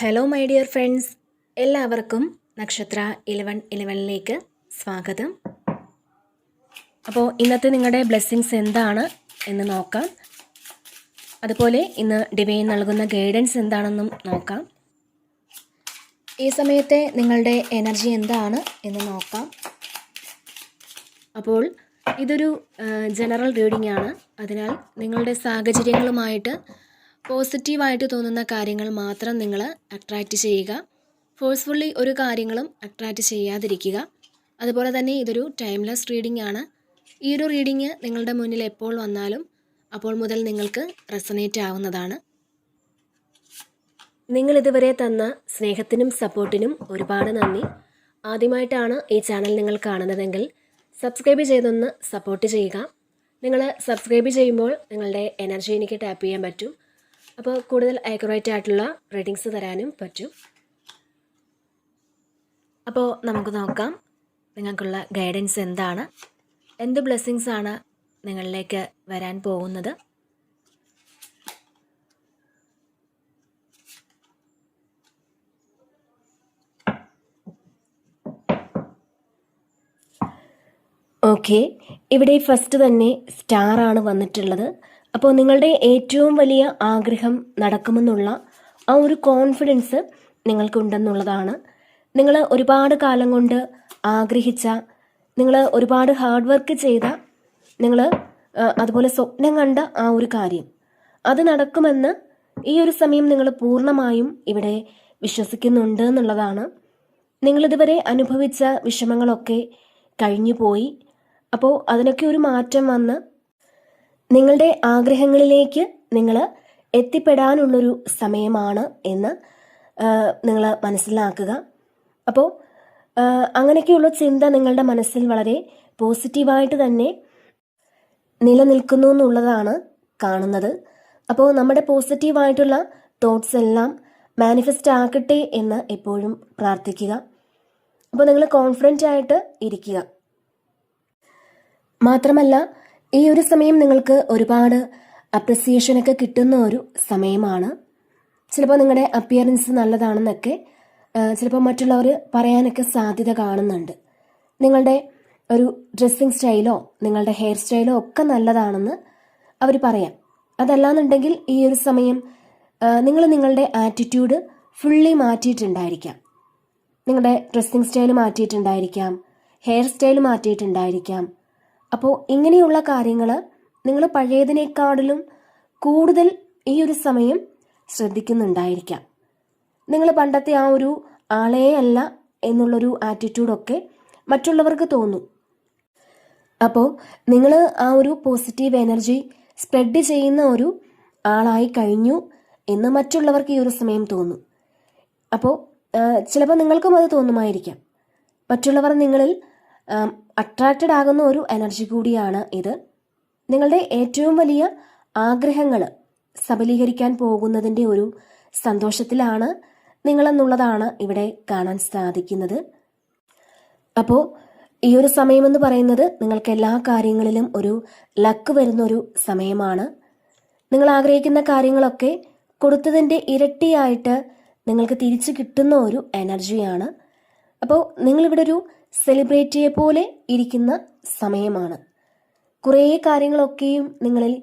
Hello my dear friends എല്ലാവർക്കും നക്ഷത്ര Eleven ഇലവനിലേക്ക് സ്വാഗതം. അപ്പോൾ ഇന്നത്തെ നിങ്ങളുടെ ബ്ലെസ്സിങ്സ് എന്താണ് എന്ന് നോക്കാം. അതുപോലെ ഇന്ന് ഡിവൈൻ നൽകുന്ന ഗൈഡൻസ് എന്താണെന്നും നോക്കാം. ഈ സമയത്തെ നിങ്ങളുടെ എനർജി എന്താണ് എന്ന് നോക്കാം. അപ്പോൾ ഇതൊരു ജനറൽ റീഡിംഗ് ആണ്. അതിനാൽ നിങ്ങളുടെ സാഹചര്യങ്ങളുമായിട്ട് പോസിറ്റീവായിട്ട് തോന്നുന്ന കാര്യങ്ങൾ മാത്രം നിങ്ങൾ അട്രാക്റ്റ് ചെയ്യുക. ഫോഴ്സ്ഫുള്ളി ഒരു കാര്യങ്ങളും അട്രാക്റ്റ് ചെയ്യാതിരിക്കുക. അതുപോലെ തന്നെ ഇതൊരു ടൈംലെസ് റീഡിംഗ് ആണ്. ഈ ഒരു റീഡിങ് നിങ്ങളുടെ മുന്നിൽ എപ്പോൾ വന്നാലും അപ്പോൾ മുതൽ നിങ്ങൾക്ക് റെസനേറ്റ് ആവുന്നതാണ്. നിങ്ങൾ ഇതുവരെ തന്ന സ്നേഹത്തിനും സപ്പോർട്ടിനും ഒരുപാട് നന്ദി. ആദ്യമായിട്ടാണ് ഈ ചാനൽ നിങ്ങൾ കാണുന്നതെങ്കിൽ സബ്സ്ക്രൈബ് ചെയ്തൊന്ന് സപ്പോർട്ട് ചെയ്യുക. നിങ്ങൾ സബ്സ്ക്രൈബ് ചെയ്യുമ്പോൾ നിങ്ങളുടെ എനർജി എനിക്ക് ടാപ്പ് ചെയ്യാൻ പറ്റും. അപ്പോൾ കൂടുതൽ ആക്യുറേറ്റ് ആയിട്ടുള്ള റീഡിങ്സ് തരാനും പറ്റും. അപ്പോൾ നമുക്ക് നോക്കാം നിങ്ങൾക്കുള്ള ഗൈഡൻസ് എന്താണ്? എന്ത് ബ്ലെസ്സിങ്സ് ആണ് നിങ്ങളിലേക്ക് വരാൻ പോകുന്നത്? ഓക്കെ ഇവിടെ ഫസ്റ്റ് തന്നെ സ്റ്റാർ ആണ് വന്നിട്ടുള്ളത്. അപ്പോൾ നിങ്ങളുടെ ഏറ്റവും വലിയ ആഗ്രഹം നടക്കുമെന്നുള്ള ആ ഒരു കോൺഫിഡൻസ് നിങ്ങൾക്കുണ്ടെന്നുള്ളതാണ്. നിങ്ങൾ ഒരുപാട് കാലം കൊണ്ട് ആഗ്രഹിച്ച നിങ്ങൾ ഒരുപാട് ഹാർഡ് വർക്ക് ചെയ്ത നിങ്ങൾ അതുപോലെ സ്വപ്നം കണ്ട ആ ഒരു കാര്യം. അത് നടക്കുമെന്ന് ഈ ഒരു സമയം നിങ്ങൾ പൂർണമായും ഇവിടെ വിശ്വസിക്കുന്നുണ്ട് എന്നുള്ളതാണ്. നിങ്ങളിതുവരെ അനുഭവിച്ച വിഷമങ്ങളൊക്കെ കഴിഞ്ഞു പോയി അപ്പോൾ അതിനൊക്കെ ഒരു മാറ്റം വന്ന് നിങ്ങളുടെ ആഗ്രഹങ്ങളിലേക്ക് നിങ്ങൾ എത്തിപ്പെടാനുള്ളൊരു സമയമാണ് എന്ന് നിങ്ങൾ മനസ്സിലാക്കുക. അപ്പോൾ അങ്ങനെയൊക്കെയുള്ള ചിന്ത നിങ്ങളുടെ മനസ്സിൽ വളരെ പോസിറ്റീവായിട്ട് തന്നെ നിലനിൽക്കുന്നു എന്നുള്ളതാണ് കാണുന്നത്. അപ്പോൾ നമ്മുടെ പോസിറ്റീവായിട്ടുള്ള തോട്ട്സ് എല്ലാം മാനിഫെസ്റ്റ് ആക്കട്ടെ എന്ന് എപ്പോഴും പ്രാർത്ഥിക്കുക. അപ്പോൾ നിങ്ങൾ കോൺഫിഡന്റ് ആയിട്ട് ഇരിക്കുക. മാത്രമല്ല ഈ ഒരു സമയം നിങ്ങൾക്ക് ഒരുപാട് അപ്രിസിയേഷനൊക്കെ കിട്ടുന്ന ഒരു സമയമാണ്. ചിലപ്പോൾ നിങ്ങളുടെ അപ്പിയറൻസ് നല്ലതാണെന്നൊക്കെ ചിലപ്പോൾ മറ്റുള്ളവർ പറയാനൊക്കെ സാധ്യത കാണുന്നുണ്ട്. നിങ്ങളുടെ ഒരു ഡ്രസ്സിങ് സ്റ്റൈലോ നിങ്ങളുടെ ഹെയർ സ്റ്റൈലോ ഒക്കെ നല്ലതാണെന്ന് അവർ പറയാം. അതല്ലാന്നുണ്ടെങ്കിൽ ഈ ഒരു സമയം നിങ്ങൾ നിങ്ങളുടെ ആറ്റിറ്റ്യൂഡ് ഫുള്ളി മാറ്റിയിട്ടുണ്ടായിരിക്കാം. നിങ്ങളുടെ ഡ്രസ്സിങ് സ്റ്റൈൽ മാറ്റിയിട്ടുണ്ടായിരിക്കാം ഹെയർ സ്റ്റൈൽ മാറ്റിയിട്ടുണ്ടായിരിക്കാം. അപ്പോൾ ഇങ്ങനെയുള്ള കാര്യങ്ങൾ നിങ്ങൾ പഴയതിനേക്കാളിലും കൂടുതൽ ഈ ഒരു സമയം ശ്രദ്ധിക്കുന്നുണ്ടായിരിക്കാം. നിങ്ങൾ പണ്ടത്തെ ആ ഒരു ആളേ അല്ല എന്നുള്ളൊരു ആറ്റിറ്റ്യൂഡൊക്കെ മറ്റുള്ളവർക്ക് തോന്നും. അപ്പോൾ നിങ്ങൾ ആ ഒരു പോസിറ്റീവ് എനർജി സ്പ്രെഡ് ചെയ്യുന്ന ഒരു ആളായി കഴിഞ്ഞു എന്ന് മറ്റുള്ളവർക്ക് ഈ ഒരു സമയം തോന്നും. അപ്പോൾ ചിലപ്പോൾ നിങ്ങൾക്കും അത് തോന്നുമായിരിക്കാം. മറ്റുള്ളവർ നിങ്ങളിൽ അട്രാക്റ്റഡ് ആകുന്ന ഒരു എനർജി കൂടിയാണ് ഇത്. നിങ്ങളുടെ ഏറ്റവും വലിയ ആഗ്രഹങ്ങൾ സബലീകരിക്കാൻ പോകുന്നതിന്റെ ഒരു സന്തോഷത്തിലാണ് നിങ്ങളെന്നുള്ളതാണ് ഇവിടെ കാണാൻ സാധിക്കുന്നത്. അപ്പോൾ ഈ ഒരു സമയമെന്ന് പറയുന്നത് നിങ്ങൾക്ക് എല്ലാ കാര്യങ്ങളിലും ഒരു ലക്ക് വരുന്ന ഒരു സമയമാണ്. നിങ്ങൾ ആഗ്രഹിക്കുന്ന കാര്യങ്ങളൊക്കെ കൊടുത്തതിന്റെ ഇരട്ടിയായിട്ട് നിങ്ങൾക്ക് തിരിച്ചു കിട്ടുന്ന ഒരു എനർജിയാണ് അപ്പോൾ നിങ്ങളിവിടെ ഒരു സെലിബ്രേറ്റിയെ പോലെ ഇരിക്കുന്ന സമയമാണ്. കുറേ കാര്യങ്ങളൊക്കെയും നിങ്ങളിൽ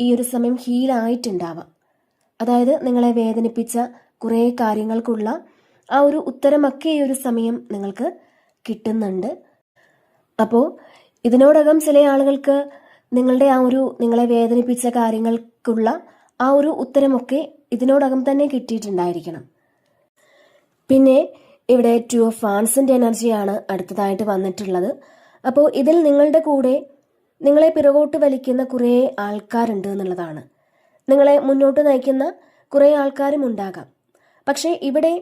ഈ ഒരു സമയം ഹീലായിട്ടുണ്ടാവാം അതായത് നിങ്ങളെ വേദനിപ്പിച്ച കുറേ കാര്യങ്ങൾക്കുള്ള ആ ഒരു ഉത്തരമൊക്കെ ഈ ഒരു സമയം നിങ്ങൾക്ക് കിട്ടുന്നുണ്ട്. അപ്പോൾ ഇതിനോടകം ചില ആളുകൾക്ക് നിങ്ങളുടെ ആ ഒരു നിങ്ങളെ വേദനിപ്പിച്ച കാര്യങ്ങൾക്കുള്ള ആ ഒരു ഉത്തരമൊക്കെ ഇതിനോടകം തന്നെ കിട്ടിയിട്ടുണ്ടായിരിക്കണം. പിന്നെ ഇവിടെ ടു ഓഫ് ഫാൻസിന്റെ എനർജിയാണ് അടുത്തതായിട്ട് വന്നിട്ടുള്ളത്. അപ്പോൾ ഇതിൽ നിങ്ങളുടെ കൂടെ നിങ്ങളെ പിറകോട്ട് വലിക്കുന്ന കുറേ ആൾക്കാരുണ്ട് എന്നുള്ളതാണ്. നിങ്ങളെ മുന്നോട്ട് നയിക്കുന്ന കുറേ ആൾക്കാരും ഉണ്ടാകാം. പക്ഷേ ഇവിടെ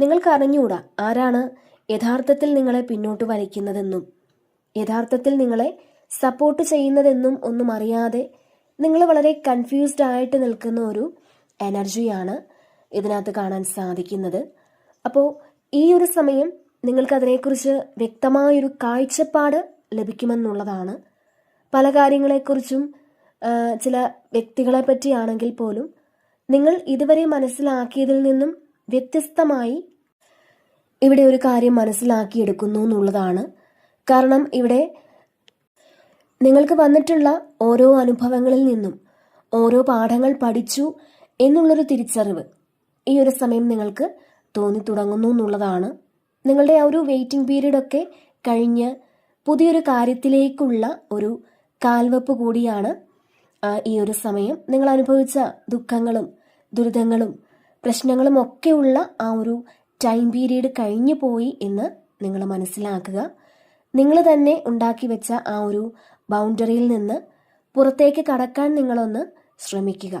നിങ്ങൾക്ക് അറിഞ്ഞുകൂടാ ആരാണ് യഥാർത്ഥത്തിൽ നിങ്ങളെ പിന്നോട്ട് വലിക്കുന്നതെന്നും യഥാർത്ഥത്തിൽ നിങ്ങളെ സപ്പോർട്ട് ചെയ്യുന്നതെന്നും ഒന്നും അറിയാതെ നിങ്ങൾ വളരെ കൺഫ്യൂസ്ഡ് ആയിട്ട് നിൽക്കുന്ന ഒരു എനർജിയാണ് ഇതിനകത്ത് കാണാൻ സാധിക്കുന്നത്. അപ്പോൾ ഈ ഒരു സമയം നിങ്ങൾക്ക് അതിനെക്കുറിച്ച് വ്യക്തമായൊരു കാഴ്ചപ്പാട് ലഭിക്കുമെന്നുള്ളതാണ്. പല കാര്യങ്ങളെക്കുറിച്ചും ചില വ്യക്തികളെ പറ്റിയാണെങ്കിൽ പോലും നിങ്ങൾ ഇതുവരെ മനസ്സിലാക്കിയതിൽ നിന്നും വ്യത്യസ്തമായി ഇവിടെ ഒരു കാര്യം മനസ്സിലാക്കിയെടുക്കുന്നു എന്നുള്ളതാണ്. കാരണം ഇവിടെ നിങ്ങൾക്ക് വന്നിട്ടുള്ള ഓരോ അനുഭവങ്ങളിൽ നിന്നും ഓരോ പാഠങ്ങൾ പഠിച്ചു എന്നുള്ളൊരു തിരിച്ചറിവ് ഈ ഒരു സമയം നിങ്ങൾക്ക് തോന്നി തുടങ്ങുന്നു എന്നുള്ളതാണ് നിങ്ങളുടെ ആ ഒരു വെയിറ്റിംഗ് പീരീഡൊക്കെ കഴിഞ്ഞ് പുതിയൊരു കാര്യത്തിലേക്കുള്ള ഒരു കാൽവെപ്പ് കൂടിയാണ് ഈ ഒരു സമയം. നിങ്ങൾ അനുഭവിച്ച ദുഃഖങ്ങളും ദുരിതങ്ങളും പ്രശ്നങ്ങളും ഒക്കെയുള്ള ആ ഒരു ടൈം പീരീഡ് കഴിഞ്ഞു പോയി എന്ന് നിങ്ങൾ മനസ്സിലാക്കുക. നിങ്ങൾ തന്നെ ഉണ്ടാക്കി വെച്ച ആ ഒരു ബൗണ്ടറിയിൽ നിന്ന് പുറത്തേക്ക് കടക്കാൻ നിങ്ങളൊന്ന് ശ്രമിക്കുക.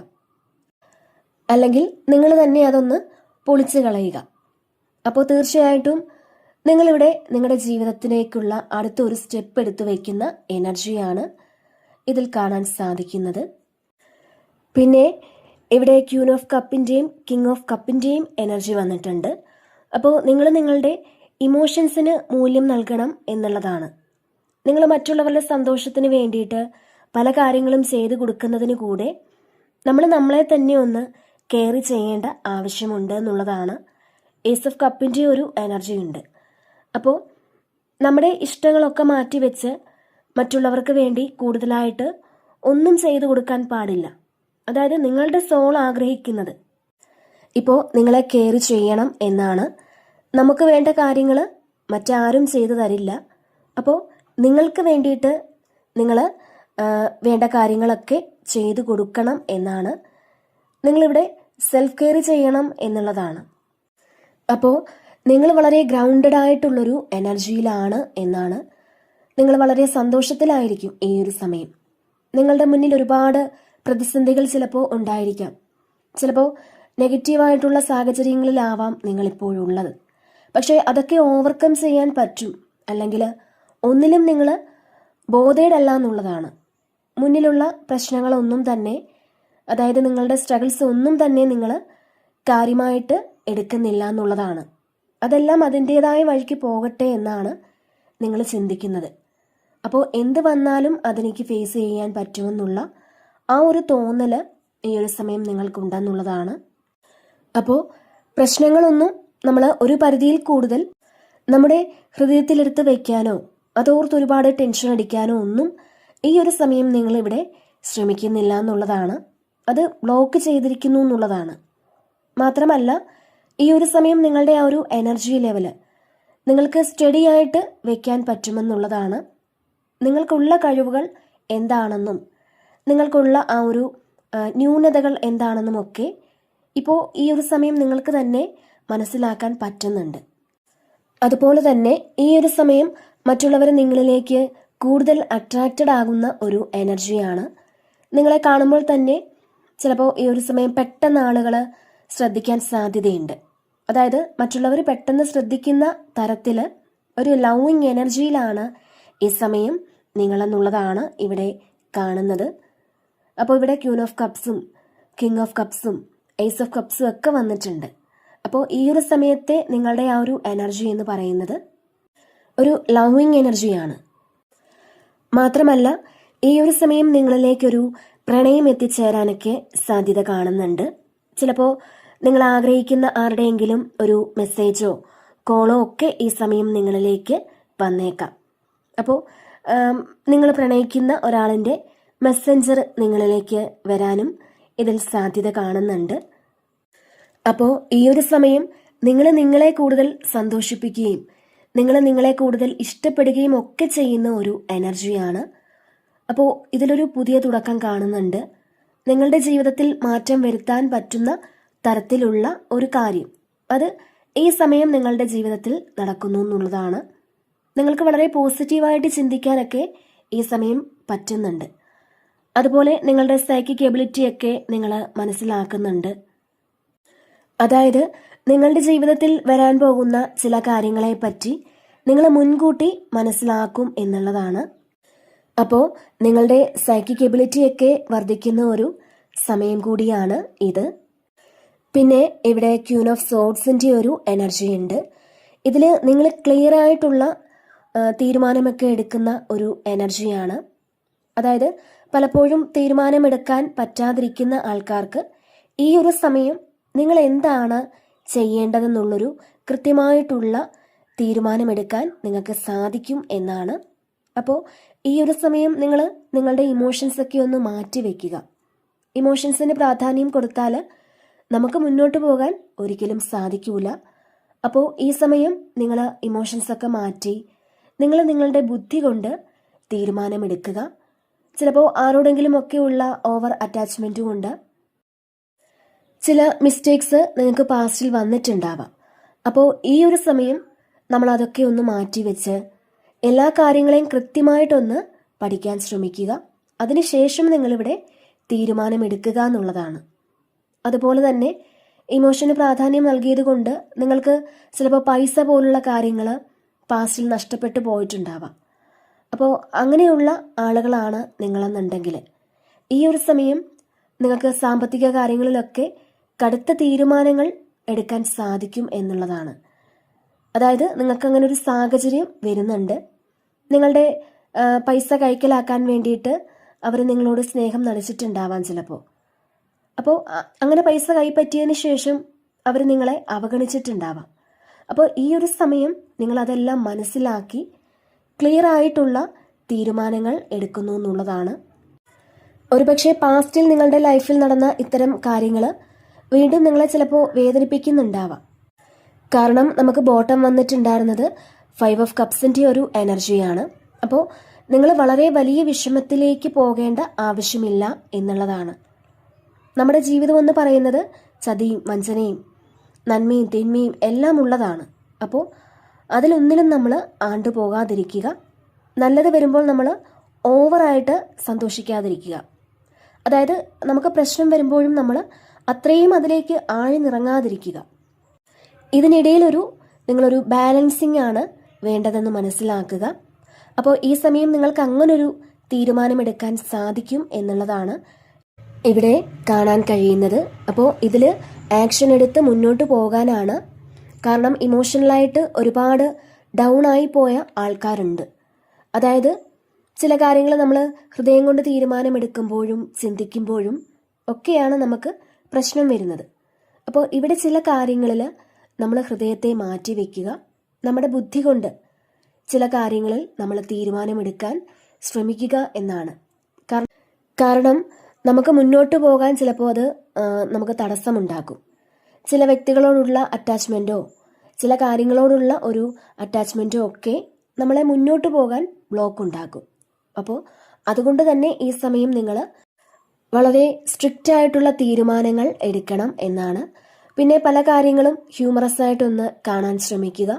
അല്ലെങ്കിൽ നിങ്ങൾ തന്നെ അതൊന്ന് പൊളിച്ചു കളയുക. അപ്പോൾ തീർച്ചയായിട്ടും നിങ്ങളിവിടെ നിങ്ങളുടെ ജീവിതത്തിലേക്കുള്ള അടുത്ത ഒരു സ്റ്റെപ്പ് എടുത്തു വയ്ക്കുന്ന എനർജിയാണ് ഇതിൽ കാണാൻ സാധിക്കുന്നത്. പിന്നെ ഇവിടെ ക്യൂൻ ഓഫ് കപ്പിന്റെയും കിങ് ഓഫ് കപ്പിന്റെയും എനർജി വന്നിട്ടുണ്ട്. അപ്പോൾ നിങ്ങൾ നിങ്ങളുടെ ഇമോഷൻസിന് മൂല്യം നൽകണം എന്നുള്ളതാണ്. നിങ്ങൾ മറ്റുള്ളവരുടെ സന്തോഷത്തിന് വേണ്ടിയിട്ട് പല കാര്യങ്ങളും ചെയ്തു കൊടുക്കുന്നതിന് കൂടെ നമ്മൾ നമ്മളെ തന്നെ ഒന്ന് കെയർ ചെയ്യേണ്ട ആവശ്യമുണ്ട് എന്നുള്ളതാണ് ഏസ് എഫ് കപ്പിന്റെ ഒരു എനർജി ഉണ്ട്. അപ്പോൾ നമ്മുടെ ഇഷ്ടങ്ങളൊക്കെ മാറ്റി വെച്ച് മറ്റുള്ളവർക്ക് വേണ്ടി കൂടുതലായിട്ട് ഒന്നും ചെയ്തു കൊടുക്കാൻ പാടില്ല. അതായത് നിങ്ങളുടെ സോൾ ആഗ്രഹിക്കുന്നത്. ഇപ്പോൾ നിങ്ങളെ കെയർ ചെയ്യണം എന്നാണ്. നമുക്ക് വേണ്ട കാര്യങ്ങൾ മറ്റാരും ചെയ്തു തരില്ല. അപ്പോൾ നിങ്ങൾക്ക് വേണ്ടിയിട്ട് നിങ്ങൾ വേണ്ട കാര്യങ്ങളൊക്കെ ചെയ്തു കൊടുക്കണം എന്നാണ് നിങ്ങളിവിടെ സെൽഫ് കെയർ ചെയ്യണം എന്നുള്ളതാണ്. അപ്പോൾ നിങ്ങൾ വളരെ ഗ്രൗണ്ടഡ് ആയിട്ടുള്ളൊരു എനർജിയിലാണ് എന്നാണ് നിങ്ങൾ വളരെ സന്തോഷത്തിലായിരിക്കും ഈ ഒരു സമയം. നിങ്ങളുടെ മുന്നിൽ ഒരുപാട് പ്രതിസന്ധികൾ ചിലപ്പോൾ ഉണ്ടായിരിക്കാം. ചിലപ്പോൾ നെഗറ്റീവായിട്ടുള്ള സാഹചര്യങ്ങളിലാവാം നിങ്ങളിപ്പോഴുള്ളത് പക്ഷേ അതൊക്കെ ഓവർകം ചെയ്യാൻ പറ്റും. അല്ലെങ്കിൽ ഒന്നിലും നിങ്ങൾ ബോധേഡല്ല എന്നുള്ളതാണ്. മുന്നിലുള്ള പ്രശ്നങ്ങളൊന്നും തന്നെ അതായത് നിങ്ങളുടെ സ്ട്രഗിൾസ് ഒന്നും തന്നെ നിങ്ങൾ കാര്യമായിട്ട് എടുക്കുന്നില്ല എന്നുള്ളതാണ്. അതെല്ലാം അതിന്റെതായ വഴിക്ക് പോകട്ടെ എന്നാണ് നിങ്ങൾ ചിന്തിക്കുന്നത്. അപ്പോൾ എന്ത് വന്നാലും അതെനിക്ക് ഫേസ് ചെയ്യാൻ പറ്റുമെന്നുള്ള ആ ഒരു തോന്നൽ ഈ ഒരു സമയം നിങ്ങൾക്കുണ്ടെന്നുള്ളതാണ്. അപ്പോൾ പ്രശ്നങ്ങളൊന്നും നമ്മൾ ഒരു പരിധിയിൽ കൂടുതൽ നമ്മുടെ ഹൃദയത്തിലെടുത്ത് വയ്ക്കാനോ അതോർത്ത് ഒരുപാട് ടെൻഷൻ അടിക്കാനോ ഒന്നും ഈ ഒരു സമയം നിങ്ങളിവിടെ ശ്രമിക്കുന്നില്ല എന്നുള്ളതാണ്. അത് ബ്ലോക്ക് ചെയ്തിരിക്കുന്നു എന്നുള്ളതാണ്. മാത്രമല്ല ഈ ഒരു സമയം നിങ്ങളുടെ ആ ഒരു എനർജി ലെവൽ നിങ്ങൾക്ക് സ്റ്റഡി ആയിട്ട് വെക്കാൻ പറ്റുമെന്നുള്ളതാണ്. നിങ്ങൾക്കുള്ള കഴിവുകൾ എന്താണെന്നും നിങ്ങൾക്കുള്ള ആ ഒരു ന്യൂനതകൾ എന്താണെന്നും ഒക്കെ ഇപ്പോൾ ഈ ഒരു സമയം നിങ്ങൾക്ക് തന്നെ മനസ്സിലാക്കാൻ പറ്റുന്നുണ്ട്. അതുപോലെ തന്നെ ഈ ഒരു സമയം മറ്റുള്ളവർ നിങ്ങളിലേക്ക് കൂടുതൽ അട്രാക്റ്റഡ് ആകുന്ന ഒരു എനർജിയാണ് നിങ്ങളെ കാണുമ്പോൾ തന്നെ ചിലപ്പോൾ ഈ ഒരു സമയം പെട്ടെന്ന് ആളുകൾ ശ്രദ്ധിക്കാൻ സാധ്യതയുണ്ട്. അതായത് മറ്റുള്ളവർ പെട്ടെന്ന് ശ്രദ്ധിക്കുന്ന തരത്തിൽ ഒരു ലവിങ് എനർജിയിലാണ് ഈ സമയം നിങ്ങളെന്നുള്ളതാണ് ഇവിടെ കാണുന്നത്. അപ്പോൾ ഇവിടെ ക്യൂൻ ഓഫ് കപ്സും കിങ് ഓഫ് കപ്സും ഏസ് ഓഫ് കപ്സും ഒക്കെ വന്നിട്ടുണ്ട്. അപ്പോൾ ഈ ഒരു സമയത്തെ നിങ്ങളുടെ ആ ഒരു എനർജി എന്ന് പറയുന്നത് ഒരു ലവിങ് എനർജിയാണ് മാത്രമല്ല ഈ ഒരു സമയം നിങ്ങളിലേക്കൊരു പ്രണയം എത്തിച്ചേരാനൊക്കെ സാധ്യത കാണുന്നുണ്ട്. ചിലപ്പോൾ നിങ്ങൾ ആഗ്രഹിക്കുന്ന ആരുടെയെങ്കിലും ഒരു മെസ്സേജോ കോളോ ഒക്കെ ഈ സമയം നിങ്ങളിലേക്ക് വന്നേക്കാം. അപ്പോൾ നിങ്ങൾ പ്രണയിക്കുന്ന ഒരാളിന്റെ മെസ്സഞ്ചർ നിങ്ങളിലേക്ക് വരാനും ഇതിൽ സാധ്യത കാണുന്നുണ്ട്. അപ്പോൾ ഈ ഒരു സമയം നിങ്ങൾ നിങ്ങളെ കൂടുതൽ സന്തോഷിപ്പിക്കുകയും നിങ്ങൾ നിങ്ങളെ കൂടുതൽ ഇഷ്ടപ്പെടുകയും ഒക്കെ ചെയ്യുന്ന ഒരു എനർജിയാണ് അപ്പോൾ ഇതിലൊരു പുതിയ തുടക്കം കാണുന്നുണ്ട്. നിങ്ങളുടെ ജീവിതത്തിൽ മാറ്റം വരുത്താൻ പറ്റുന്ന തരത്തിലുള്ള ഒരു കാര്യം. അത് ഈ സമയം നിങ്ങളുടെ ജീവിതത്തിൽ നടക്കുന്നു എന്നുള്ളതാണ്. നിങ്ങൾക്ക് വളരെ പോസിറ്റീവായിട്ട് ചിന്തിക്കാനൊക്കെ ഈ സമയം പറ്റുന്നുണ്ട്. അതുപോലെ നിങ്ങളുടെ സൈക്കിക് എബിലിറ്റിയൊക്കെ നിങ്ങൾ മനസ്സിലാക്കുന്നുണ്ട്. അതായത് നിങ്ങളുടെ ജീവിതത്തിൽ വരാൻ പോകുന്ന ചില കാര്യങ്ങളെ പറ്റി നിങ്ങൾ മുൻകൂട്ടി മനസ്സിലാക്കും എന്നുള്ളതാണ്. അപ്പോൾ നിങ്ങളുടെ സൈക്കിക് എബിലിറ്റിയൊക്കെ വർദ്ധിക്കുന്ന ഒരു സമയം കൂടിയാണ് ഇത്. പിന്നെ ഇവിടെ ക്യൂൻ ഓഫ് സോഡ്സിന്റെ ഒരു എനർജി ഉണ്ട്. ഇതിൽ നിങ്ങൾ ക്ലിയർ ആയിട്ടുള്ള തീരുമാനമൊക്കെ എടുക്കുന്ന ഒരു എനർജിയാണ് അതായത് പലപ്പോഴും തീരുമാനമെടുക്കാൻ പറ്റാതിരിക്കുന്ന ആൾക്കാർക്ക് ഈ ഒരു സമയം നിങ്ങൾ എന്താണ് ചെയ്യേണ്ടതെന്നുള്ളൊരു കൃത്യമായിട്ടുള്ള തീരുമാനമെടുക്കാൻ നിങ്ങൾക്ക് സാധിക്കും എന്നാണ്. അപ്പോൾ ഈ ഒരു സമയം നിങ്ങൾ നിങ്ങളുടെ ഇമോഷൻസൊക്കെ ഒന്ന് മാറ്റി വയ്ക്കുക ഇമോഷൻസിന് പ്രാധാന്യം കൊടുത്താൽ നമുക്ക് മുന്നോട്ട് പോകാൻ ഒരിക്കലും സാധിക്കൂല. അപ്പോൾ ഈ സമയം നിങ്ങൾ ഇമോഷൻസൊക്കെ മാറ്റി നിങ്ങൾ നിങ്ങളുടെ ബുദ്ധി കൊണ്ട് തീരുമാനമെടുക്കുക. ചിലപ്പോൾ ആരോടെങ്കിലും ഉള്ള ഓവർ അറ്റാച്ച്മെന്റ് കൊണ്ട് ചില മിസ്റ്റേക്സ് നിങ്ങൾക്ക് പാസ്റ്റിൽ വന്നിട്ടുണ്ടാവാം. അപ്പോൾ ഈ ഒരു സമയം നമ്മൾ അതൊക്കെ ഒന്ന് മാറ്റി വെച്ച് എല്ലാ കാര്യങ്ങളെയും കൃത്യമായിട്ടൊന്ന് പഠിക്കാൻ ശ്രമിക്കുക. അതിനുശേഷം നിങ്ങളിവിടെ തീരുമാനമെടുക്കുക എന്നുള്ളതാണ്. അതുപോലെ തന്നെ ഇമോഷന് പ്രാധാന്യം നൽകിയത് കൊണ്ട് നിങ്ങൾക്ക് ചിലപ്പോൾ പൈസ പോലുള്ള കാര്യങ്ങൾ പാസ്റ്റിൽ നഷ്ടപ്പെട്ടു പോയിട്ടുണ്ടാവാം. അപ്പോൾ അങ്ങനെയുള്ള ആളുകളാണ് നിങ്ങളെന്നുണ്ടെങ്കിൽ ഈ ഒരു സമയം നിങ്ങൾക്ക് സാമ്പത്തിക കാര്യങ്ങളിലൊക്കെ കടുത്ത തീരുമാനങ്ങൾ എടുക്കാൻ സാധിക്കും എന്നുള്ളതാണ്. അതായത് നിങ്ങൾക്ക് അങ്ങനെ ഒരു സാഹചര്യം വരുന്നുണ്ട്. നിങ്ങളുടെ പൈസ കൈക്കലാക്കാൻ വേണ്ടിയിട്ട് അവർ നിങ്ങളോട് സ്നേഹം നടിച്ചിട്ടുണ്ടാവാം ചിലപ്പോൾ. അപ്പോൾ അങ്ങനെ പൈസ കൈപ്പറ്റിയതിന് ശേഷം അവർ നിങ്ങളെ അവഗണിച്ചിട്ടുണ്ടാവാം. അപ്പോൾ ഈ ഒരു സമയം നിങ്ങൾ അതെല്ലാം മനസ്സിലാക്കി ക്ലിയർ ആയിട്ടുള്ള തീരുമാനങ്ങൾ എടുക്കുന്നു എന്നുള്ളതാണ്. ഒരുപക്ഷെ പാസ്റ്റിൽ നിങ്ങളുടെ ലൈഫിൽ നടന്ന ഇത്തരം കാര്യങ്ങൾ വീണ്ടും നിങ്ങളെ ചിലപ്പോൾ വേദനിപ്പിക്കുന്നുണ്ടാവാം. കാരണം നമുക്ക് ബോട്ടം വന്നിട്ടുണ്ടായിരുന്നത് ഫൈവ് ഓഫ് കപ്സിന്റെ ഒരു എനർജിയാണ്. അപ്പോൾ നിങ്ങൾ വളരെ വലിയ വിഷമത്തിലേക്ക് പോകേണ്ട ആവശ്യമില്ല എന്നുള്ളതാണ്. നമ്മുടെ ജീവിതം എന്ന് പറയുന്നത് ചതിയും വഞ്ചനയും നന്മയും തിന്മയും എല്ലാം ഉള്ളതാണ്. അപ്പോൾ അതിലൊന്നിലും നമ്മൾ ആണ്ടുപോകാതിരിക്കുക നല്ലത് വരുമ്പോൾ നമ്മൾ ഓവറായിട്ട് സന്തോഷിക്കാതിരിക്കുക. അതായത് നമുക്ക് പ്രശ്നം വരുമ്പോഴും നമ്മൾ അത്രയും അതിലേക്ക് ആഴ്ന്നിറങ്ങാതിരിക്കുക. ഇതിനിടയിലൊരു നിങ്ങളൊരു ബാലൻസിങ് ആണ് വേണ്ടതെന്ന് മനസ്സിലാക്കുക. അപ്പോൾ ഈ സമയം നിങ്ങൾക്ക് അങ്ങനൊരു തീരുമാനമെടുക്കാൻ സാധിക്കും എന്നുള്ളതാണ് ഇവിടെ കാണാൻ കഴിയുന്നത്. അപ്പോൾ ഇതിൽ ആക്ഷൻ എടുത്ത് മുന്നോട്ട് പോകാനാണ്. കാരണം ഇമോഷണലായിട്ട് ഒരുപാട് ഡൗൺ ആയി പോയ ആൾക്കാരുണ്ട്. അതായത് ചില കാര്യങ്ങൾ നമ്മൾ ഹൃദയം കൊണ്ട് തീരുമാനമെടുക്കുമ്പോഴും ചിന്തിക്കുമ്പോഴും ഒക്കെയാണ് നമുക്ക് പ്രശ്നം വരുന്നത്. അപ്പോൾ ഇവിടെ ചില കാര്യങ്ങളിൽ നമ്മൾ ഹൃദയത്തെ മാറ്റി വയ്ക്കുക നമ്മുടെ ബുദ്ധി കൊണ്ട് ചില കാര്യങ്ങളിൽ നമ്മൾ തീരുമാനമെടുക്കാൻ ശ്രമിക്കുക എന്നാണ്. കാരണം നമുക്ക് മുന്നോട്ട് പോകാൻ ചിലപ്പോൾ അത് നമുക്ക് തടസ്സമുണ്ടാക്കും. ചില വ്യക്തികളോടുള്ള അറ്റാച്ച്മെന്റോ ചില കാര്യങ്ങളോടുള്ള ഒരു അറ്റാച്ച്മെന്റോ ഒക്കെ നമ്മളെ മുന്നോട്ട് പോകാൻ ബ്ലോക്ക് ഉണ്ടാക്കും. അപ്പോൾ അതുകൊണ്ട് തന്നെ ഈ സമയം നിങ്ങൾ വളരെ സ്ട്രിക്റ്റ് ആയിട്ടുള്ള തീരുമാനങ്ങൾ എടുക്കണം എന്നാണ് പിന്നെ പല കാര്യങ്ങളും ഹ്യൂമറസ് ആയിട്ടൊന്ന് കാണാൻ ശ്രമിക്കുക.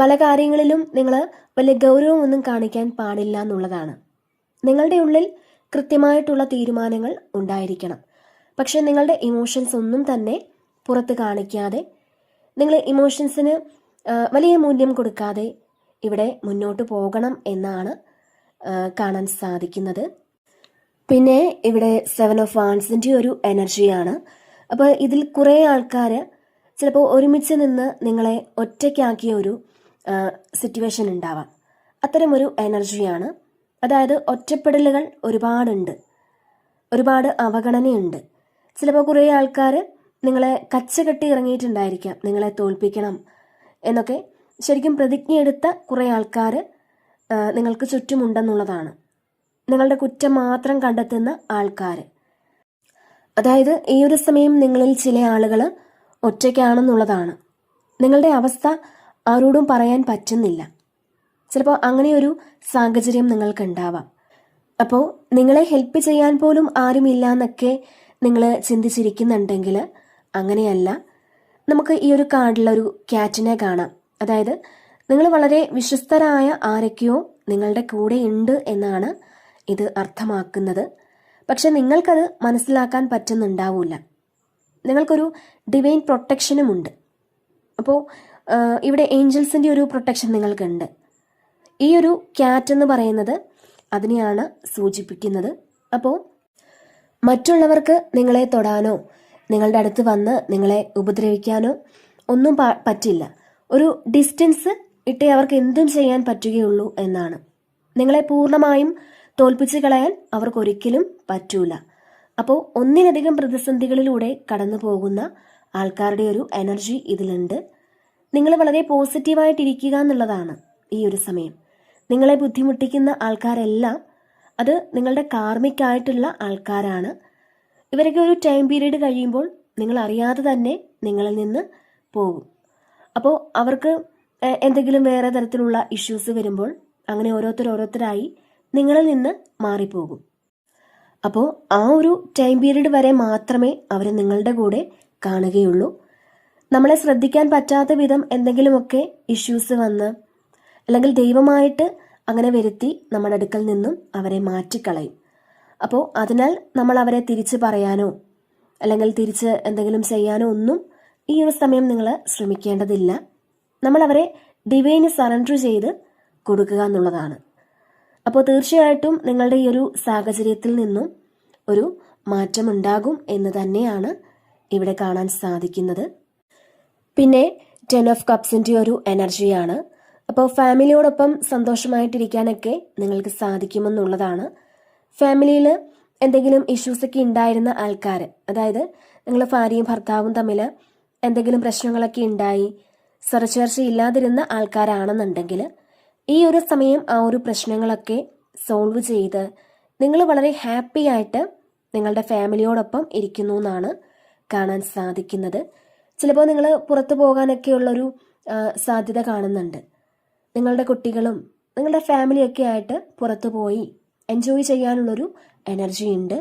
പല കാര്യങ്ങളിലും നിങ്ങൾ വലിയ ഗൗരവമൊന്നും കാണിക്കാൻ പാടില്ല എന്നുള്ളതാണ്. നിങ്ങളുടെ ഉള്ളിൽ കൃത്യമായിട്ടുള്ള തീരുമാനങ്ങൾ ഉണ്ടായിരിക്കണം. പക്ഷെ നിങ്ങളുടെ ഇമോഷൻസ് ഒന്നും തന്നെ പുറത്ത് കാണിക്കാതെ നിങ്ങൾ ഇമോഷൻസിന് വലിയ മൂല്യം കൊടുക്കാതെ ഇവിടെ മുന്നോട്ട് പോകണം എന്നാണ് കാണാൻ സാധിക്കുന്നത്. പിന്നെ ഇവിടെ സെവൻ ഓഫ് വാൺസിന്റെ ഒരു എനർജിയാണ് അപ്പോൾ ഇതിൽ കുറേ ആൾക്കാർ ചിലപ്പോൾ ഒരുമിച്ച് നിന്ന് നിങ്ങളെ ഒറ്റയ്ക്കാക്കിയ ഒരു സിറ്റുവേഷൻ ഉണ്ടാവാം. അത്തരമൊരു എനർജിയാണ് അതായത് ഒറ്റപ്പെടലുകൾ ഒരുപാടുണ്ട്. ഒരുപാട് അവഗണനയുണ്ട്. ചിലപ്പോൾ കുറേ ആൾക്കാർ നിങ്ങളെ കച്ചകെട്ടി ഇറങ്ങിയിട്ടുണ്ടായിരിക്കാം. നിങ്ങളെ തോൽപ്പിക്കണം എന്നൊക്കെ ശരിക്കും പ്രതിജ്ഞയെടുത്ത കുറേ ആൾക്കാർ നിങ്ങൾക്ക് ചുറ്റുമുണ്ടെന്നുള്ളതാണ്. നിങ്ങളുടെ കുറ്റം മാത്രം കണ്ടെത്തുന്ന ആൾക്കാർ. അതായത് ഈ ഒരു സമയം നിങ്ങളിൽ ചില ആളുകൾ ഒറ്റയ്ക്കാണെന്നുള്ളതാണ്. നിങ്ങളുടെ അവസ്ഥ ആരോടും പറയാൻ പറ്റുന്നില്ല. ചിലപ്പോൾ അങ്ങനെയൊരു സാഹചര്യം നിങ്ങൾക്കുണ്ടാവാം. അപ്പോൾ നിങ്ങളെ ഹെൽപ്പ് ചെയ്യാൻ പോലും ആരുമില്ല എന്നൊക്കെ നിങ്ങൾ ചിന്തിച്ചിരിക്കുന്നുണ്ടെങ്കിൽ അങ്ങനെയല്ല. നമുക്ക് ഈ ഒരു കാർഡിലൊരു ക്യാറ്റിനെ കാണാം. അതായത് നിങ്ങൾ വളരെ വിശ്വസ്തരായ ആരൊക്കെയോ നിങ്ങളുടെ കൂടെ ഉണ്ട് എന്നാണ് ഇത് അർത്ഥമാക്കുന്നത്. പക്ഷെ നിങ്ങൾക്കത് മനസ്സിലാക്കാൻ പറ്റുന്നുണ്ടാവില്ല നിങ്ങൾക്കൊരു ഡിവൈൻ പ്രൊട്ടക്ഷനും ഉണ്ട്. അപ്പോൾ ഇവിടെ ഏഞ്ചൽസിന്റെ ഒരു പ്രൊട്ടക്ഷൻ നിങ്ങൾക്കുണ്ട്. ഈ ഒരു ക്യാറ്റ് എന്ന് പറയുന്നത് അതിനെയാണ് സൂചിപ്പിക്കുന്നത്. അപ്പോൾ മറ്റുള്ളവർക്ക് നിങ്ങളെ തൊടാനോ നിങ്ങളുടെ അടുത്ത് വന്ന് നിങ്ങളെ ഉപദ്രവിക്കാനോ ഒന്നും പറ്റില്ല. ഒരു ഡിസ്റ്റൻസ് ഇട്ടേ അവർക്ക് എന്തും ചെയ്യാൻ പറ്റുകയുള്ളൂ എന്നാണ്. നിങ്ങളെ പൂർണമായും തോൽപ്പിച്ച് കളയാൻ അവർക്കൊരിക്കലും പറ്റൂല. അപ്പോൾ ഒന്നിലധികം പ്രതിസന്ധികളിലൂടെ കടന്നു പോകുന്ന ആൾക്കാരുടെ ഒരു എനർജി ഇതിലുണ്ട്. നിങ്ങൾ വളരെ പോസിറ്റീവായിട്ടിരിക്കുക എന്നുള്ളതാണ് ഈ ഒരു സമയം. നിങ്ങളെ ബുദ്ധിമുട്ടിക്കുന്ന ആൾക്കാരെല്ലാം അത് നിങ്ങളുടെ കാർമിക്കായിട്ടുള്ള ആൾക്കാരാണ്. ഇവരൊക്കെ ഒരു ടൈം പീരീഡ് കഴിയുമ്പോൾ നിങ്ങൾ അറിയാതെ തന്നെ നിങ്ങളിൽ നിന്ന് പോകും. അപ്പോൾ അവർക്ക് എന്തെങ്കിലും വേറെ തരത്തിലുള്ള ഇഷ്യൂസ് വരുമ്പോൾ അങ്ങനെ ഓരോരുത്തർ ഓരോരുത്തരായി നിങ്ങളിൽ നിന്ന് മാറിപ്പോകും. അപ്പോൾ ആ ഒരു ടൈം പീരീഡ് വരെ മാത്രമേ അവർ നിങ്ങളുടെ കൂടെ കാണുകയുള്ളൂ. നമ്മളെ ശ്രദ്ധിക്കാൻ പറ്റാത്ത വിധം എന്തെങ്കിലുമൊക്കെ ഇഷ്യൂസ് വന്ന് അല്ലെങ്കിൽ ദൈവമായിട്ട് അങ്ങനെ വരുത്തി നമ്മുടെ അടുക്കൽ നിന്നും അവരെ മാറ്റിക്കളയും. അപ്പോൾ അതിനാൽ നമ്മൾ അവരെ തിരിച്ച് പറയാനോ അല്ലെങ്കിൽ തിരിച്ച് എന്തെങ്കിലും ചെയ്യാനോ ഒന്നും ഈ ഒരു സമയം നിങ്ങൾ ശ്രമിക്കേണ്ടതില്ല. നമ്മൾ അവരെ ഡിവൈന് സറണ്ടർ ചെയ്ത് കൊടുക്കുക എന്നുള്ളതാണ്. അപ്പോൾ തീർച്ചയായിട്ടും നിങ്ങളുടെ ഈ ഒരു സാഹചര്യത്തിൽ നിന്നും ഒരു മാറ്റമുണ്ടാകും എന്ന് തന്നെയാണ് ഇവിടെ കാണാൻ സാധിക്കുന്നത്. പിന്നെ ടെൻ ഓഫ് കപ്സിന്റെ ഒരു എനർജിയാണ്. അപ്പോൾ ഫാമിലിയോടൊപ്പം സന്തോഷമായിട്ടിരിക്കാനൊക്കെ നിങ്ങൾക്ക് സാധിക്കുമെന്നുള്ളതാണ്. ഫാമിലിയിൽ എന്തെങ്കിലും ഇഷ്യൂസൊക്കെ ഉണ്ടായിരുന്ന ആൾക്കാർ അതായത് നിങ്ങൾ ഭാര്യയും ഭർത്താവും തമ്മിൽ എന്തെങ്കിലും പ്രശ്നങ്ങളൊക്കെ ഉണ്ടായി സർച്ചേർച്ച ഇല്ലാതിരുന്ന ആൾക്കാരാണെന്നുണ്ടെങ്കിൽ ഈ ഒരു സമയം ആ ഒരു പ്രശ്നങ്ങളൊക്കെ സോൾവ് ചെയ്ത് നിങ്ങൾ വളരെ ഹാപ്പി ആയിട്ട് നിങ്ങളുടെ ഫാമിലിയോടൊപ്പം ഇരിക്കുന്നു എന്നാണ് കാണാൻ സാധിക്കുന്നത്. ചിലപ്പോൾ നിങ്ങൾ പുറത്തു പോകാനൊക്കെയുള്ളൊരു സാധ്യത കാണുന്നുണ്ട്. നിങ്ങളുടെ കുട്ടികളും നിങ്ങളുടെ ഫാമിലിയൊക്കെ ആയിട്ട് പുറത്തു പോയി എൻജോയ് ചെയ്യാനുള്ളൊരു എനർജി ഉണ്ട്.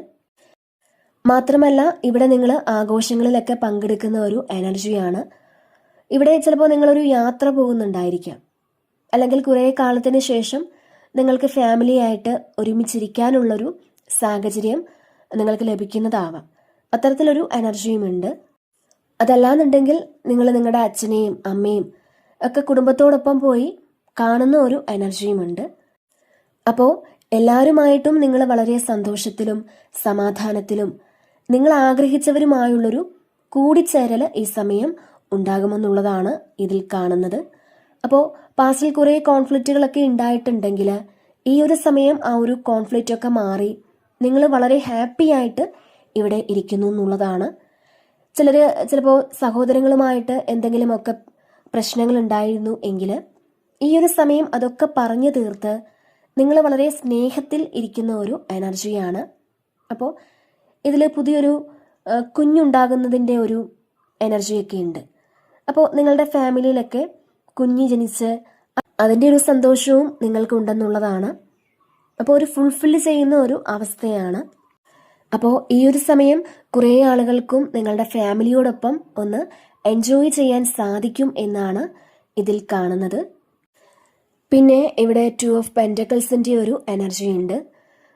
മാത്രമല്ല ഇവിടെ നിങ്ങൾ ആഘോഷങ്ങളിലൊക്കെ പങ്കെടുക്കുന്ന ഒരു എനർജിയാണ് ഇവിടെ ചിലപ്പോൾ നിങ്ങളൊരു യാത്ര പോകുന്നുണ്ടായിരിക്കാം. അല്ലെങ്കിൽ കുറേ കാലത്തിന് ശേഷം നിങ്ങൾക്ക് ഫാമിലിയായിട്ട് ഒരുമിച്ചിരിക്കാനുള്ളൊരു സാഹചര്യം നിങ്ങൾക്ക് ലഭിക്കുന്നതാവാം. അത്തരത്തിലൊരു എനർജിയുമുണ്ട് അതല്ലാന്നുണ്ടെങ്കിൽ നിങ്ങൾ നിങ്ങളുടെ അച്ഛനെയും അമ്മയും ഒക്കെ കുടുംബത്തോടൊപ്പം പോയി കാണുന്ന ഒരു എനർജിയും ഉണ്ട്. അപ്പോൾ എല്ലാവരുമായിട്ടും നിങ്ങൾ വളരെ സന്തോഷത്തിലും സമാധാനത്തിലും നിങ്ങൾ ആഗ്രഹിച്ചവരുമായുള്ളൊരു കൂടിച്ചേരൽ ഈ സമയം ഉണ്ടാകുമെന്നുള്ളതാണ് ഇതിൽ കാണുന്നത്. അപ്പോൾ പാസ്റ്റിൽ കുറേ കോൺഫ്ലിക്റ്റുകളൊക്കെ ഉണ്ടായിട്ടുണ്ടെങ്കിൽ ഈ ഒരു സമയം ആ ഒരു കോൺഫ്ലിക്റ്റ് ഒക്കെ മാറി നിങ്ങൾ വളരെ ഹാപ്പി ആയിട്ട് ഇവിടെ ഇരിക്കുന്നു എന്നുള്ളതാണ്. ചിലർ ചിലപ്പോൾ സഹോദരങ്ങളുമായിട്ട് എന്തെങ്കിലുമൊക്കെ പ്രശ്നങ്ങൾ ഉണ്ടായിരുന്നു എങ്കിൽ ഈ ഒരു സമയം അതൊക്കെ പറഞ്ഞു തീർത്ത് നിങ്ങൾ വളരെ സ്നേഹത്തിൽ ഇരിക്കുന്ന ഒരു എനർജിയാണ്. അപ്പോൾ ഇതിൽ പുതിയൊരു കുഞ്ഞുണ്ടാകുന്നതിന്റെ ഒരു എനർജിയൊക്കെ ഉണ്ട്. അപ്പോൾ നിങ്ങളുടെ ഫാമിലിയിലൊക്കെ കുഞ്ഞ് ജനിച്ച് അതിന്റെ ഒരു സന്തോഷവും നിങ്ങൾക്ക് ഉണ്ടെന്നുള്ളതാണ് അപ്പോൾ ഒരു ഫുൾഫിൽ ചെയ്യുന്ന ഒരു അവസ്ഥയാണ്. അപ്പോൾ ഈ ഒരു സമയം കുറേ ആളുകൾക്കും നിങ്ങളുടെ ഫാമിലിയോടൊപ്പം ഒന്ന് എൻജോയ് ചെയ്യാൻ സാധിക്കും എന്നാണ് ഇതിൽ കാണുന്നത്. പിന്നെ ഇവിടെ ടു ഓഫ് പെന്റക്കിൾസിന്റെ ഒരു എനർജി ഉണ്ട്.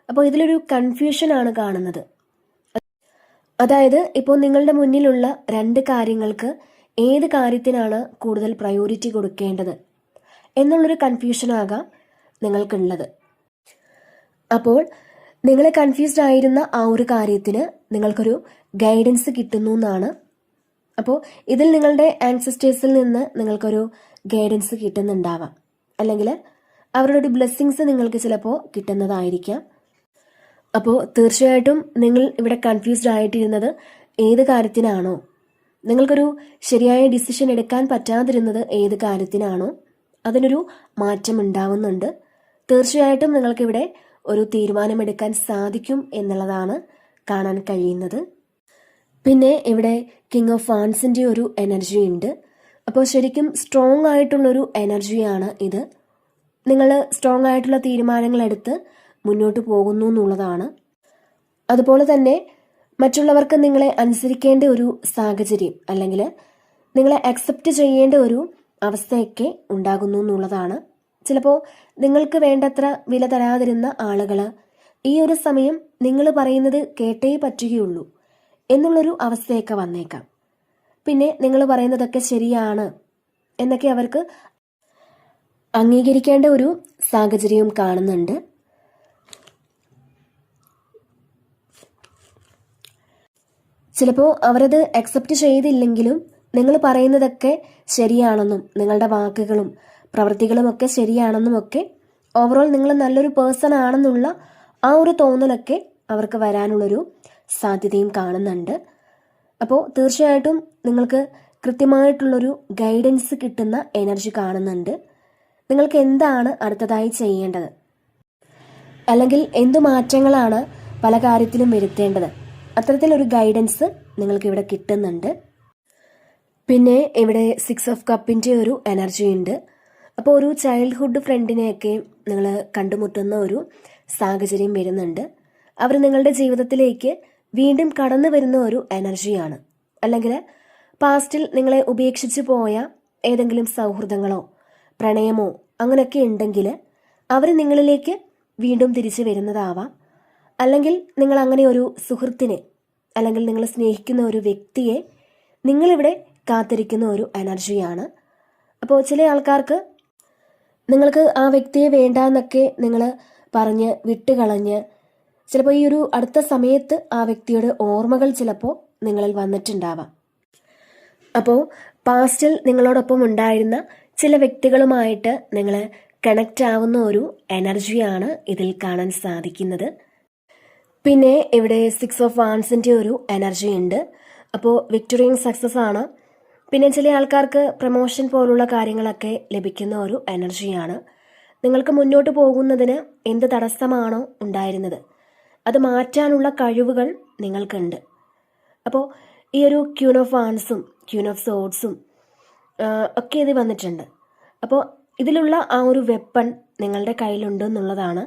അപ്പോൾ ഇതിലൊരു കൺഫ്യൂഷൻ ആണ് കാണുന്നത്. അതായത് ഇപ്പോൾ നിങ്ങളുടെ മുന്നിലുള്ള രണ്ട് കാര്യങ്ങൾക്ക് ഏത് കാര്യത്തിനാണ് കൂടുതൽ പ്രയോറിറ്റി കൊടുക്കേണ്ടത് എന്നുള്ളൊരു കൺഫ്യൂഷനാകാം നിങ്ങൾക്കുള്ളത്. അപ്പോൾ നിങ്ങളെ കൺഫ്യൂസ്ഡ് ആയിരുന്ന ആ ഒരു കാര്യത്തിന് നിങ്ങൾക്കൊരു ഗൈഡൻസ് കിട്ടുന്നു എന്നാണ്. അപ്പോൾ ഇതിൽ നിങ്ങളുടെ ആൻസിസ്റ്റേഴ്സിൽ നിന്ന് നിങ്ങൾക്കൊരു ഗൈഡൻസ് കിട്ടുന്നുണ്ടാവാം. അല്ലെങ്കിൽ അവരുടെ ഒരു ബ്ലെസ്സിങ്സ് നിങ്ങൾക്ക് ചിലപ്പോൾ കിട്ടുന്നതായിരിക്കാം. അപ്പോൾ തീർച്ചയായിട്ടും നിങ്ങൾ ഇവിടെ കൺഫ്യൂസ്ഡ് ആയിട്ടിരുന്നത് ഏത് കാര്യത്തിനാണോ നിങ്ങൾക്കൊരു ശരിയായ ഡിസിഷൻ എടുക്കാൻ പറ്റാതിരുന്നത് ഏത് കാര്യത്തിനാണോ അതിനൊരു മാറ്റം ഉണ്ടാവുന്നുണ്ട്. തീർച്ചയായിട്ടും നിങ്ങൾക്കിവിടെ ഒരു തീരുമാനമെടുക്കാൻ സാധിക്കും എന്നുള്ളതാണ് കാണാൻ കഴിയുന്നത്. പിന്നെ ഇവിടെ കിങ് ഓഫ് ഫാൻസിന്റെ ഒരു എനർജി ഉണ്ട്. അപ്പോൾ ശരിക്കും സ്ട്രോങ് ആയിട്ടുള്ളൊരു എനർജിയാണ് ഇത്. നിങ്ങൾ സ്ട്രോങ് ആയിട്ടുള്ള തീരുമാനങ്ങളെടുത്ത് മുന്നോട്ട് പോകുന്നു എന്നുള്ളതാണ്. അതുപോലെ തന്നെ മറ്റുള്ളവർക്ക് നിങ്ങളെ അനുസരിക്കേണ്ട ഒരു സാഹചര്യം അല്ലെങ്കിൽ നിങ്ങളെ അക്സെപ്റ്റ് ചെയ്യേണ്ട ഒരു അവസ്ഥയൊക്കെ ഉണ്ടാകുന്നു എന്നുള്ളതാണ്. ചിലപ്പോൾ നിങ്ങൾക്ക് വേണ്ടത്ര വില തരാതിരുന്ന ആളുകൾ ഈ ഒരു സമയം നിങ്ങൾ പറയുന്നത് കേട്ടേ പറ്റുകയുള്ളൂ എന്നുള്ളൊരു അവസ്ഥയൊക്കെ വന്നേക്കാം. പിന്നെ നിങ്ങൾ പറയുന്നതൊക്കെ ശരിയാണ് എന്നൊക്കെ അവർക്ക് അംഗീകരിക്കേണ്ട ഒരു സാഹചര്യവും കാണുന്നുണ്ട്. ചിലപ്പോൾ അവരത് അക്സെപ്റ്റ് ചെയ്തില്ലെങ്കിലും നിങ്ങൾ പറയുന്നതൊക്കെ ശരിയാണെന്നും നിങ്ങളുടെ വാക്കുകളും പ്രവൃത്തികളുമൊക്കെ ശരിയാണെന്നും ഒക്കെ ഓവറോൾ നിങ്ങൾ നല്ലൊരു പേഴ്സൺ ആണെന്നുള്ള ആ ഒരു തോന്നലൊക്കെ അവർക്ക് വരാനുള്ളൊരു സാധ്യതയും കാണുന്നുണ്ട്. അപ്പോൾ തീർച്ചയായിട്ടും നിങ്ങൾക്ക് കൃത്യമായിട്ടുള്ളൊരു ഗൈഡൻസ് കിട്ടുന്ന എനർജി കാണുന്നുണ്ട്. നിങ്ങൾക്ക് എന്താണ് അടുത്തതായി ചെയ്യേണ്ടത്? അല്ലെങ്കിൽ എന്തു മാറ്റങ്ങളാണ് പല കാര്യത്തിലും വരുത്തേണ്ടത്? അത്തരത്തിലൊരു ഗൈഡൻസ് നിങ്ങൾക്ക് ഇവിടെ കിട്ടുന്നുണ്ട്. പിന്നെ ഇവിടെ സിക്സ് ഓഫ് കപ്പിന്റെ ഒരു എനർജി ഉണ്ട്. അപ്പോൾ ഒരു ചൈൽഡ്ഹുഡ് ഫ്രണ്ടിനെയൊക്കെ നിങ്ങൾ കണ്ടുമുട്ടുന്ന ഒരു സാഹചര്യം വരുന്നുണ്ട്. അവർ നിങ്ങളുടെ ജീവിതത്തിലേക്ക് വീണ്ടും കടന്നു വരുന്ന ഒരു എനർജിയാണ് അല്ലെങ്കിൽ പാസ്റ്റിൽ നിങ്ങളെ ഉപേക്ഷിച്ചു പോയ ഏതെങ്കിലും സൗഹൃദങ്ങളോ പ്രണയമോ അങ്ങനെയൊക്കെ ഉണ്ടെങ്കിൽ അവർ നിങ്ങളിലേക്ക് വീണ്ടും തിരിച്ചു വരുന്നതാവാം. അല്ലെങ്കിൽ നിങ്ങൾ അങ്ങനെ ഒരു സുഹൃത്തിനെ അല്ലെങ്കിൽ നിങ്ങൾ സ്നേഹിക്കുന്ന ഒരു വ്യക്തിയെ നിങ്ങളിവിടെ കാത്തിരിക്കുന്ന ഒരു എനർജിയാണ്. അപ്പോൾ ചില ആൾക്കാർക്ക് നിങ്ങൾക്ക് ആ വ്യക്തിയെ വേണ്ട എന്നൊക്കെ നിങ്ങൾ പറഞ്ഞ് വിട്ടുകളഞ്ഞ് ചിലപ്പോൾ ഈ ഒരു അടുത്ത സമയത്ത് ആ വ്യക്തിയുടെ ഓർമ്മകൾ ചിലപ്പോൾ നിങ്ങളിൽ വന്നിട്ടുണ്ടാവാം. അപ്പോൾ പാസ്റ്റിൽ നിങ്ങളോടൊപ്പം ഉണ്ടായിരുന്ന ചില വ്യക്തികളുമായിട്ട് നിങ്ങൾ കണക്റ്റ് ആവുന്ന ഒരു എനർജിയാണ് ഇതിൽ കാണാൻ സാധിക്കുന്നത്. പിന്നെ ഇവിടെ സിക്സ് ഓഫ് വാൺസിന്റെ ഒരു എനർജി ഉണ്ട്. അപ്പോൾ വിക്ടോറിയൻ സക്സസ് ആണ്. പിന്നെ ചില ആൾക്കാർക്ക് പ്രമോഷൻ പോലുള്ള കാര്യങ്ങളൊക്കെ ലഭിക്കുന്ന ഒരു എനർജിയാണ് നിങ്ങൾക്ക് മുന്നോട്ട് പോകുന്നതിന് എന്ത് തടസ്സമാണോ ഉണ്ടായിരുന്നത്. അത് മാറ്റാനുള്ള കഴിവുകൾ നിങ്ങൾക്കുണ്ട്. അപ്പോൾ ഈ ഒരു ക്യൂൺ ഓഫ് വാൺസും ക്യൂൺ ഓഫ് സോഡ്സും ഒക്കെ ഇത് വന്നിട്ടുണ്ട്. അപ്പോൾ ഇതിലുള്ള ആ ഒരു വെപ്പൺ നിങ്ങളുടെ കയ്യിലുണ്ട് എന്നുള്ളതാണ്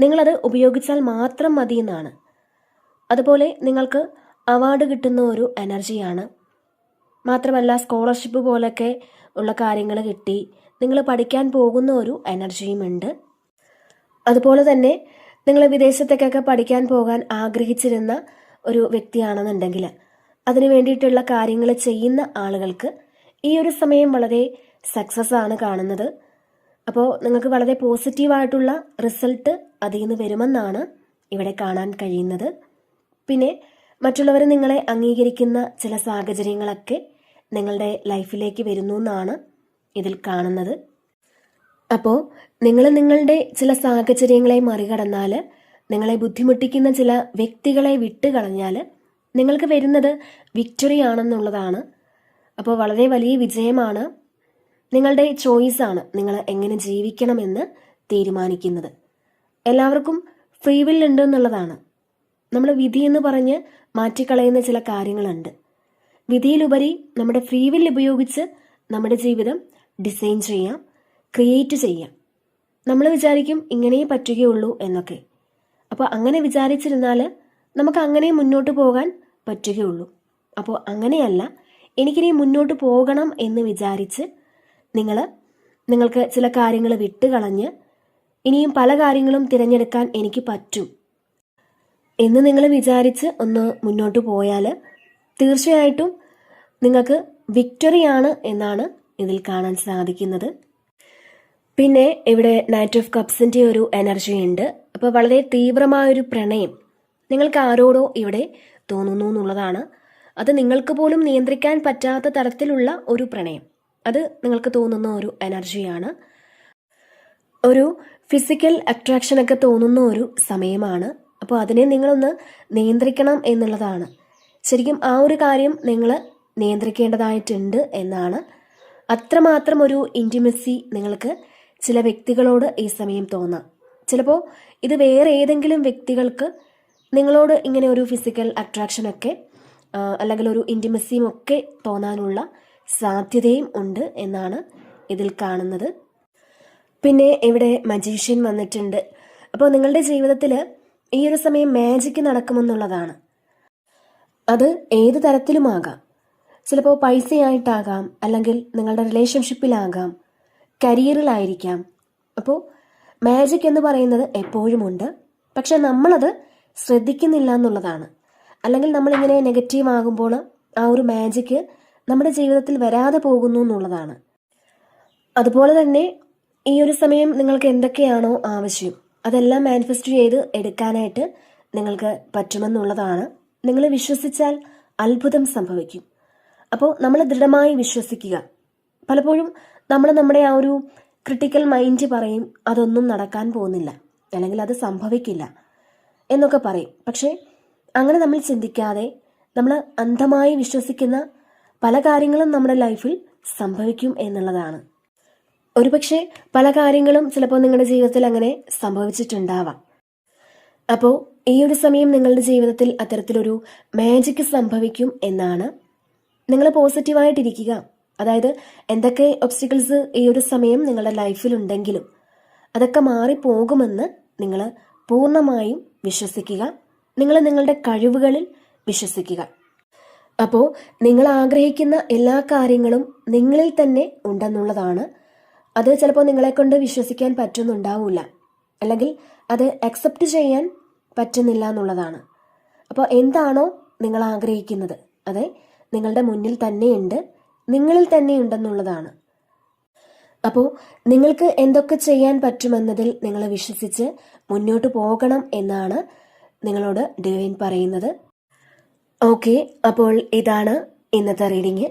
നിങ്ങളത് ഉപയോഗിച്ചാൽ മാത്രം മതി എന്നാണ്. അതുപോലെ നിങ്ങൾക്ക് അവാർഡ് കിട്ടുന്ന ഒരു എനർജിയാണ് മാത്രമല്ല സ്കോളർഷിപ്പ് പോലൊക്കെ ഉള്ള കാര്യങ്ങൾ കിട്ടി നിങ്ങൾ പഠിക്കാൻ പോകുന്ന ഒരു എനർജിയുമുണ്ട് അതുപോലെ തന്നെ നിങ്ങൾ വിദേശത്തേക്കൊക്കെ പഠിക്കാൻ പോകാൻ ആഗ്രഹിച്ചിരുന്ന ഒരു വ്യക്തിയാണെന്നുണ്ടെങ്കിൽ അതിനു വേണ്ടിയിട്ടുള്ള കാര്യങ്ങൾ ചെയ്യുന്ന ആളുകൾക്ക് ഈ ഒരു സമയം വളരെ സക്സസ് ആണ് കാണുന്നത്. അപ്പോൾ നിങ്ങൾക്ക് വളരെ പോസിറ്റീവായിട്ടുള്ള റിസൾട്ട് അതിൽ നിന്ന് വരുമെന്നാണ് ഇവിടെ കാണാൻ കഴിയുന്നത്. പിന്നെ മറ്റുള്ളവർ നിങ്ങളെ അംഗീകരിക്കുന്ന ചില സാഹചര്യങ്ങളൊക്കെ നിങ്ങളുടെ ലൈഫിലേക്ക് വരുന്നു എന്നാണ് ഇതിൽ കാണുന്നത്. അപ്പോൾ നിങ്ങൾ നിങ്ങളുടെ ചില സാഹചര്യങ്ങളെ മറികടന്നാൽ നിങ്ങളെ ബുദ്ധിമുട്ടിക്കുന്ന ചില വ്യക്തികളെ വിട്ടുകളഞ്ഞാൽ നിങ്ങൾക്ക് വരുന്നത് വിക്ടറി ആണെന്നുള്ളതാണ്. അപ്പോൾ വളരെ വലിയ വിജയമാണ് നിങ്ങളുടെ ചോയ്സാണ് നിങ്ങൾ എങ്ങനെ ജീവിക്കണമെന്ന് തീരുമാനിക്കുന്നത്. എല്ലാവർക്കും ഫ്രീ വിൽ ഉണ്ട് എന്നുള്ളതാണ് നമ്മൾ വിധി എന്ന് പറഞ്ഞ് മാറ്റിക്കളയുന്ന ചില കാര്യങ്ങളുണ്ട്. വിധിയിലുപരി നമ്മുടെ ഫ്രീ വിൽ ഉപയോഗിച്ച് നമ്മുടെ ജീവിതം ഡിസൈൻ ചെയ്യാം ക്രിയേറ്റ് ചെയ്യാം. നമ്മൾ വിചാരിക്കും ഇങ്ങനെയേ പറ്റുകയുള്ളൂ എന്നൊക്കെ. അപ്പോൾ അങ്ങനെ വിചാരിച്ചിരുന്നാൽ നമുക്ക് അങ്ങനെ മുന്നോട്ട് പോകാൻ പറ്റുകയുള്ളൂ. അപ്പോൾ അങ്ങനെയല്ല എനിക്കിനി മുന്നോട്ട് പോകണം എന്ന് വിചാരിച്ച് നിങ്ങൾ നിങ്ങൾക്ക് ചില കാര്യങ്ങൾ വിട്ടുകളഞ്ഞ് ഇനിയും പല കാര്യങ്ങളും തിരഞ്ഞെടുക്കാൻ എനിക്ക് പറ്റും. എന്ന് നിങ്ങൾ വിചാരിച്ച് ഒന്ന് മുന്നോട്ട് പോയാൽ തീർച്ചയായിട്ടും നിങ്ങൾക്ക് വിക്ടറിയാണ് എന്നാണ് ഇതിൽ കാണാൻ സാധിക്കുന്നത്. പിന്നെ ഇവിടെ നൈറ്റ് ഓഫ് കപ്സിന്റെ ഒരു എനർജി ഉണ്ട്. അപ്പോൾ വളരെ തീവ്രമായൊരു പ്രണയം നിങ്ങൾക്ക് ആരോടോ ഇവിടെ തോന്നുന്നു എന്നുള്ളതാണ്. അത് നിങ്ങൾക്ക് പോലും നിയന്ത്രിക്കാൻ പറ്റാത്ത തരത്തിലുള്ള ഒരു പ്രണയം. അത് നിങ്ങൾക്ക് തോന്നുന്ന ഒരു എനർജിയാണ്. ഒരു ഫിസിക്കൽ അട്രാക്ഷനൊക്കെ തോന്നുന്ന ഒരു സമയമാണ്. അപ്പോൾ അതിനെ നിങ്ങളൊന്ന് നിയന്ത്രിക്കണം എന്നുള്ളതാണ്. ശരിക്കും ആ ഒരു കാര്യം നിങ്ങൾ നിയന്ത്രിക്കേണ്ടതായിട്ടുണ്ട് എന്നാണ്. അത്രമാത്രം ഒരു ഇന്റിമസി നിങ്ങൾക്ക് ചില വ്യക്തികളോട് ഈ സമയം തോന്നാം. ചിലപ്പോൾ ഇത് വേറെ ഏതെങ്കിലും വ്യക്തികൾക്ക് നിങ്ങളോട് ഇങ്ങനെ ഒരു ഫിസിക്കൽ അട്രാക്ഷനൊക്കെ അല്ലെങ്കിൽ ഒരു ഇന്റിമസിയും ഒക്കെ തോന്നാനുള്ള സാധ്യതയും ഉണ്ട് എന്നാണ് ഇതിൽ കാണുന്നത്. പിന്നെ ഇവിടെ മജീഷ്യൻ വന്നിട്ടുണ്ട്. അപ്പോൾ നിങ്ങളുടെ ജീവിതത്തിൽ ഈ ഒരു സമയം മാജിക്ക് നടക്കുമെന്നുള്ളതാണ്. അത് ഏത് തരത്തിലുമാകാം? ചിലപ്പോൾ പൈസയായിട്ടാകാം അല്ലെങ്കിൽ നിങ്ങളുടെ റിലേഷൻഷിപ്പിലാകാം കരിയറിലായിരിക്കാം അപ്പോൾ മാജിക് എന്ന് പറയുന്നത് എപ്പോഴുമുണ്ട്. പക്ഷെ നമ്മളത് ശ്രദ്ധിക്കുന്നില്ല എന്നുള്ളതാണ്. അല്ലെങ്കിൽ നമ്മളിങ്ങനെ നെഗറ്റീവ് ആകുമ്പോൾ ആ ഒരു മാജിക്ക് നമ്മുടെ ജീവിതത്തിൽ വരാതെ പോകുന്നു എന്നുള്ളതാണ്. അതുപോലെ തന്നെ ഈ ഒരു സമയം നിങ്ങൾക്ക് എന്തൊക്കെയാണോ ആവശ്യം അതെല്ലാം മാനിഫെസ്റ്റ് ചെയ്ത് എടുക്കാനായിട്ട് നിങ്ങൾക്ക് പറ്റുമെന്നുള്ളതാണ്. നിങ്ങൾ വിശ്വസിച്ചാൽ അത്ഭുതം സംഭവിക്കും. അപ്പോൾ നമ്മൾ ദൃഢമായി വിശ്വസിക്കുക. പലപ്പോഴും നമ്മൾ നമ്മുടെ ആ ഒരു ക്രിട്ടിക്കൽ മൈൻഡ് പറയും അതൊന്നും നടക്കാൻ പോകുന്നില്ല. അല്ലെങ്കിൽ അത് സംഭവിക്കില്ല. എന്നൊക്കെ പറയും. പക്ഷേ അങ്ങനെ നമ്മൾ ചിന്തിക്കാതെ നമ്മൾ അന്ധമായി വിശ്വസിക്കുന്ന പല കാര്യങ്ങളും നമ്മുടെ ലൈഫിൽ സംഭവിക്കും എന്നുള്ളതാണ്. ഒരുപക്ഷെ പല കാര്യങ്ങളും ചിലപ്പോൾ നിങ്ങളുടെ ജീവിതത്തിൽ അങ്ങനെ സംഭവിച്ചിട്ടുണ്ടാവാം. അപ്പോൾ ഈ ഒരു സമയം നിങ്ങളുടെ ജീവിതത്തിൽ അത്തരത്തിലൊരു മാജിക് സംഭവിക്കും എന്നാണ് നിങ്ങൾ പോസിറ്റീവായിട്ടിരിക്കുക അതായത് എന്തൊക്കെ ഒബ്സ്റ്റിക്കിൾസ് ഈ ഒരു സമയം നിങ്ങളുടെ ലൈഫിൽ ഉണ്ടെങ്കിലും അതൊക്കെ മാറിപ്പോകുമെന്ന് നിങ്ങൾ പൂർണമായും വിശ്വസിക്കുക. നിങ്ങൾ നിങ്ങളുടെ കഴിവുകളിൽ വിശ്വസിക്കുക. അപ്പോൾ നിങ്ങൾ ആഗ്രഹിക്കുന്ന എല്ലാ കാര്യങ്ങളും നിങ്ങളിൽ തന്നെ ഉണ്ടെന്നുള്ളതാണ്. അത് ചിലപ്പോൾ നിങ്ങളെക്കൊണ്ട് വിശ്വസിക്കാൻ പറ്റുന്നുണ്ടാവില്ല അല്ലെങ്കിൽ അത് അക്സെപ്റ്റ് ചെയ്യാൻ പറ്റുന്നില്ല എന്നുള്ളതാണ്. അപ്പോൾ എന്താണോ നിങ്ങൾ ആഗ്രഹിക്കുന്നത്. അത് നിങ്ങളുടെ മുന്നിൽ തന്നെയുണ്ട് നിങ്ങളിൽ തന്നെ ഉണ്ടെന്നുള്ളതാണ്. അപ്പോൾ നിങ്ങൾക്ക് എന്തൊക്കെ ചെയ്യാൻ പറ്റുമെന്നതിൽ നിങ്ങൾ വിശ്വസിച്ച് മുന്നോട്ട് പോകണം എന്നാണ് നിങ്ങളോട് ഡിവൈൻ പറയുന്നത്. ഓക്കെ അപ്പോൾ ഇതാണ് ഇന്നത്തെ റീഡിങ്.